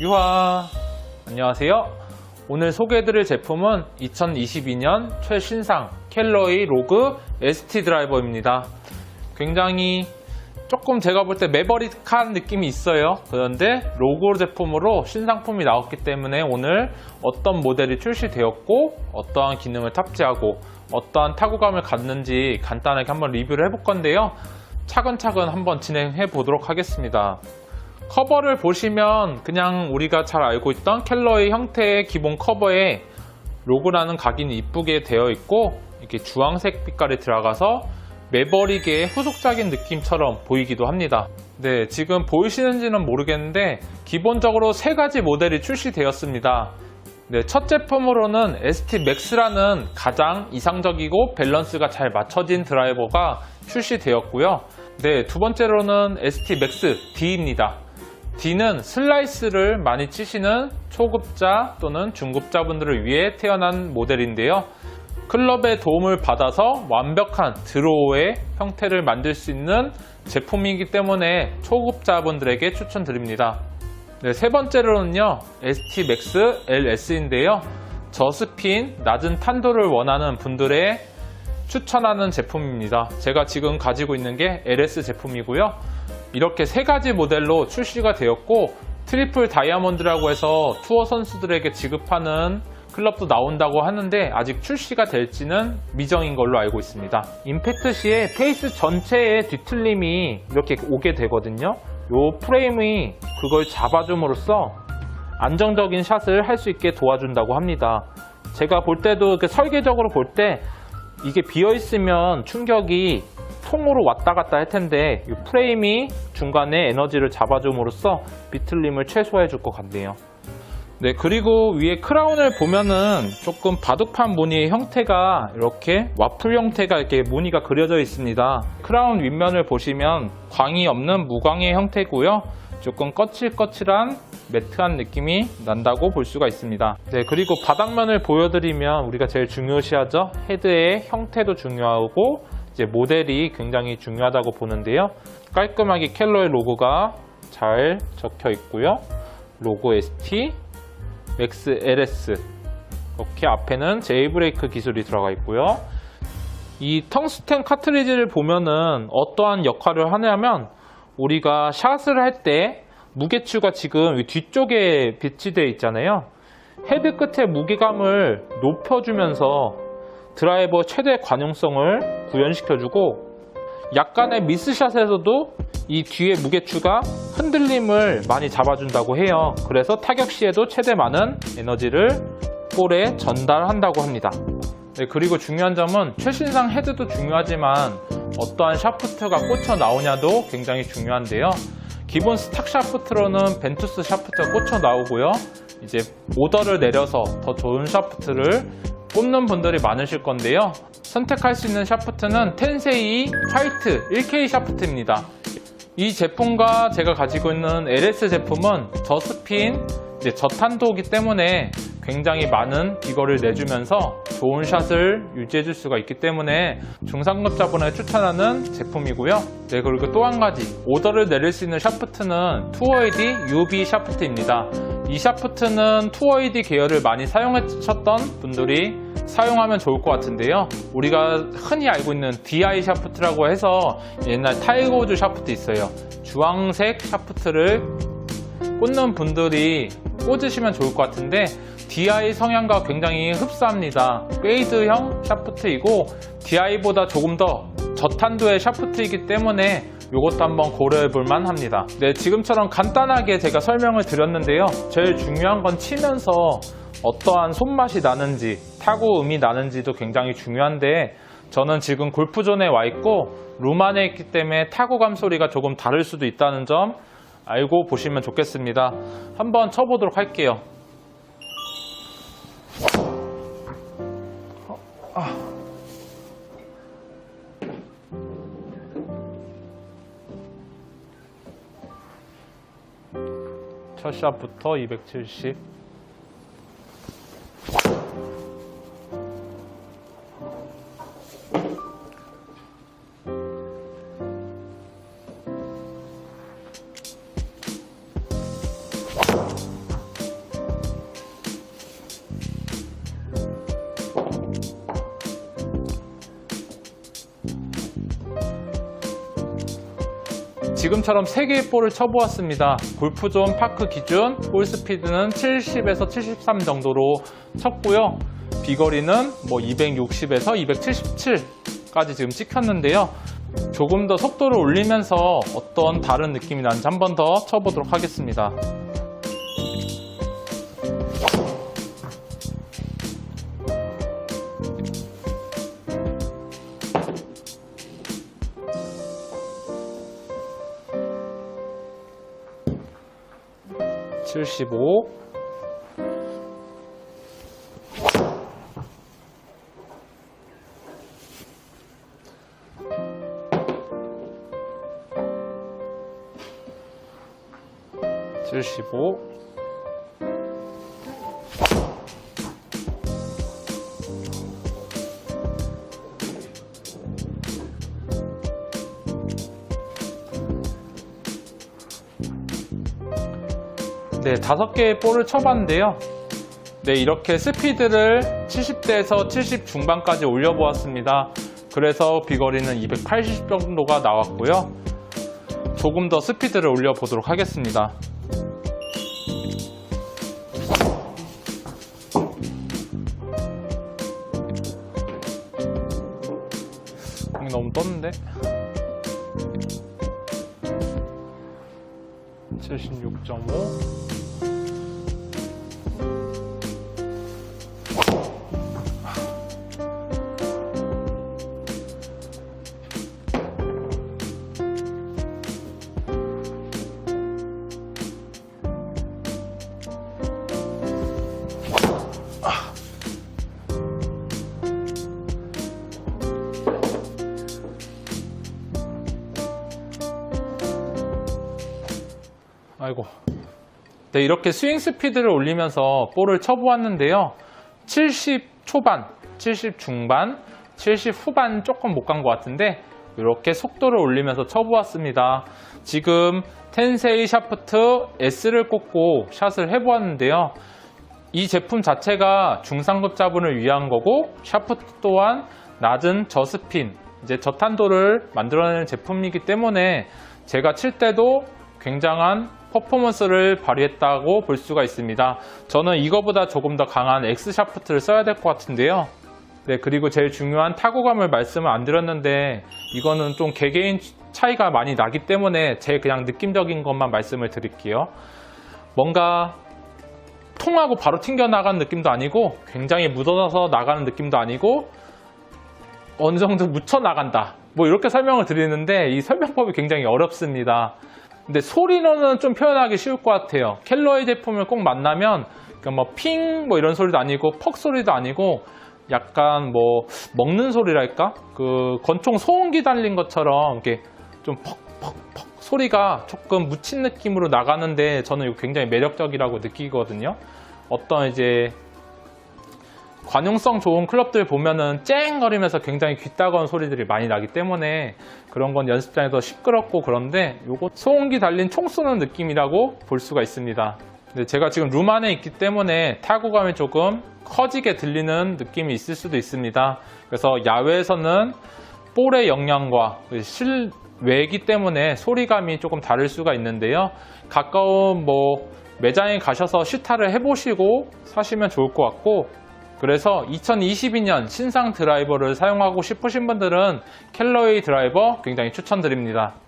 유하. 안녕하세요. 오늘 소개해드릴 제품은 2022년 최신상 켈러의 로그 ST 드라이버입니다. 굉장히 조금 제가 볼 때 매버릭한 느낌이 있어요. 그런데 로고 제품으로 신상품이 나왔기 때문에 오늘 어떤 모델이 출시되었고 어떠한 기능을 탑재하고 어떠한 타구감을 갖는지 간단하게 한번 리뷰를 해볼 건데요. 차근차근 한번 진행해 보도록 하겠습니다 커버를 보시면 그냥 우리가 잘 알고 있던 켈러의 형태의 기본 커버에 로고라는 각인이 이쁘게 되어 있고 이렇게 주황색 빛깔이 들어가서 매버릭의 후속작인 느낌처럼 보이기도 합니다. 네, 지금 보이시는지는 모르겠는데 기본적으로 세 가지 모델이 출시되었습니다. 네, 첫 제품으로는 ST Max라는 가장 이상적이고 밸런스가 잘 맞춰진 드라이버가 출시되었고요. 네, 두 번째로는 ST Max D입니다. D는 슬라이스를 많이 치시는 초급자 또는 중급자분들을 위해 태어난 모델인데요. 클럽의 도움을 받아서 완벽한 드로우의 형태를 만들 수 있는 제품이기 때문에 초급자분들에게 추천드립니다. 네, 세 번째로는요, ST Max LS인데요. 저스핀, 낮은 탄도를 원하는 분들의 추천하는 제품입니다. 제가 지금 가지고 있는 게 LS 제품이고요. 이렇게 세 가지 모델로 출시가 되었고 트리플 다이아몬드라고 해서 투어 선수들에게 지급하는 클럽도 나온다고 하는데 아직 출시가 될지는 미정인 걸로 알고 있습니다. 임팩트 시에 페이스 전체의 뒤틀림이 이렇게 오게 되거든요. 이 프레임이 그걸 잡아줌으로써 안정적인 샷을 할 수 있게 도와준다고 합니다. 제가 볼 때도 이렇게 설계적으로 볼 때 이게 비어 있으면 충격이 통으로 왔다 갔다 할 텐데 이 프레임이 중간에 에너지를 잡아줌으로써 비틀림을 최소화해 줄 것 같네요. 네, 그리고 위에 크라운을 보면은 조금 바둑판 무늬의 형태가 이렇게 와플 형태가 이렇게 무늬가 그려져 있습니다. 크라운 윗면을 보시면 광이 없는 무광의 형태고요. 조금 거칠거칠한 매트한 느낌이 난다고 볼 수가 있습니다. 네, 그리고 바닥면을 보여드리면 우리가 제일 중요시하죠. 헤드의 형태도 중요하고 이제 모델이 굉장히 중요하다고 보는데요. 깔끔하게 켈러의 로고가 잘 적혀 있고요. 로고 ST, 맥스 LS 이렇게 앞에는 제이브레이크 기술이 들어가 있고요. 이 텅스텐 카트리지를 보면은 어떠한 역할을 하냐면 우리가 샷을 할 때 무게추가 지금 이 뒤쪽에 비치되어 있잖아요. 헤드 끝의 무게감을 높여주면서 드라이버 최대 관용성을 구현시켜주고 약간의 미스샷에서도 이 뒤에 무게추가 흔들림을 많이 잡아준다고 해요. 그래서 타격 시에도 최대 많은 에너지를 볼에 전달한다고 합니다. 네, 그리고 중요한 점은 최신상 헤드도 중요하지만 어떠한 샤프트가 꽂혀 나오냐도 굉장히 중요한데요. 기본 스탁 샤프트로는 벤투스 샤프트가 꽂혀 나오고요. 이제 오더를 내려서 더 좋은 샤프트를 꼽는 분들이 많으실 건데요. 선택할 수 있는 샤프트는 텐세이 화이트 1K 샤프트입니다. 이 제품과 제가 가지고 있는 LS 제품은 저스핀, 저탄도기 때문에 굉장히 많은 비거를 내주면서 좋은 샷을 유지해 줄 수가 있기 때문에 중상급자분에 추천하는 제품이고요. 네, 그리고 또 한 가지 오더를 내릴 수 있는 샤프트는 투어이디 UB 샤프트입니다. 이 샤프트는 투어이디 계열을 많이 사용하셨던 분들이 사용하면 좋을 것 같은데요. 우리가 흔히 알고 있는 DI 샤프트라고 해서 옛날 타이거 우즈 샤프트 있어요. 주황색 샤프트를 꽂는 분들이 꽂으시면 좋을 것 같은데 DI 성향과 굉장히 흡사합니다. 페이드형 샤프트이고 DI보다 조금 더 저탄도의 샤프트이기 때문에 이것도 한번 고려해 볼 만 합니다. 네, 지금처럼 간단하게 제가 설명을 드렸는데요. 제일 중요한 건 치면서 어떠한 손맛이 나는지, 타고 음이 나는지도 굉장히 중요한데 저는 지금 골프존에 와 있고 룸 안에 있기 때문에 타고감 소리가 조금 다를 수도 있다는 점 알고 보시면 좋겠습니다. 한번 쳐보도록 할게요. 첫 샷부터 270. 지금처럼 3개의 볼을 쳐보았습니다. 골프존 파크 기준 볼 스피드는 70에서 73 정도로 쳤고요. 비거리는 뭐 260에서 277까지 지금 찍혔는데요. 조금 더 속도를 올리면서 어떤 다른 느낌이 나는지 한 번 더 쳐보도록 하겠습니다. 75 75 네, 다섯 개의 볼을 쳐봤는데요. 네, 이렇게 스피드를 70대에서 70 중반까지 올려보았습니다. 그래서 비거리는 280 정도가 나왔고요. 조금 더 스피드를 올려보도록 하겠습니다. 공이 너무 떴는데? 76.5 아이고. 네, 이렇게 스윙 스피드를 올리면서 볼을 쳐보았는데요. 70 초반, 70 중반, 70 후반 조금 못 간 것 같은데 이렇게 속도를 올리면서 쳐보았습니다. 지금 텐세이 샤프트 S를 꽂고 샷을 해보았는데요. 이 제품 자체가 중상급 자분을 위한 거고 샤프트 또한 낮은 저스핀, 이제 저탄도를 만들어내는 제품이기 때문에 제가 칠 때도 굉장한 퍼포먼스를 발휘했다고 볼 수가 있습니다. 저는 이거보다 조금 더 강한 X 샤프트를 써야 될 것 같은데요. 네, 그리고 제일 중요한 타구감을 말씀을 안 드렸는데 이거는 좀 개개인 차이가 많이 나기 때문에 제 그냥 느낌적인 것만 말씀을 드릴게요. 뭔가 통하고 바로 튕겨 나가는 느낌도 아니고 굉장히 묻어서 나가는 느낌도 아니고 어느 정도 묻혀 나간다. 뭐 이렇게 설명을 드리는데 이 설명법이 굉장히 어렵습니다. 근데 소리로는 좀 표현하기 쉬울 것 같아요. 켈러의 제품을 꼭 만나면 그러니까 뭐핑뭐 이런 소리도 아니고 퍽 소리도 아니고 약간 뭐 먹는 소리랄까? 그 권총 소음기 달린 것처럼 이렇게 좀 퍽퍽퍽 소리가 조금 묻힌 느낌으로 나가는데 저는 이거 굉장히 매력적이라고 느끼거든요. 어떤 이제 관용성 좋은 클럽들 보면은 쨍거리면서 굉장히 귀따가운 소리들이 많이 나기 때문에 그런 건 연습장에서 시끄럽고 그런데 요거 소음기 달린 총 쏘는 느낌이라고 볼 수가 있습니다. 근데 제가 지금 룸 안에 있기 때문에 타구감이 조금 커지게 들리는 느낌이 있을 수도 있습니다. 그래서 야외에서는 볼의 영향과 그 실외이기 때문에 소리감이 조금 다를 수가 있는데요. 가까운 뭐 매장에 가셔서 시타를 해보시고 사시면 좋을 것 같고 그래서 2022년 신상 드라이버를 사용하고 싶으신 분들은 켈러웨이 드라이버 굉장히 추천드립니다.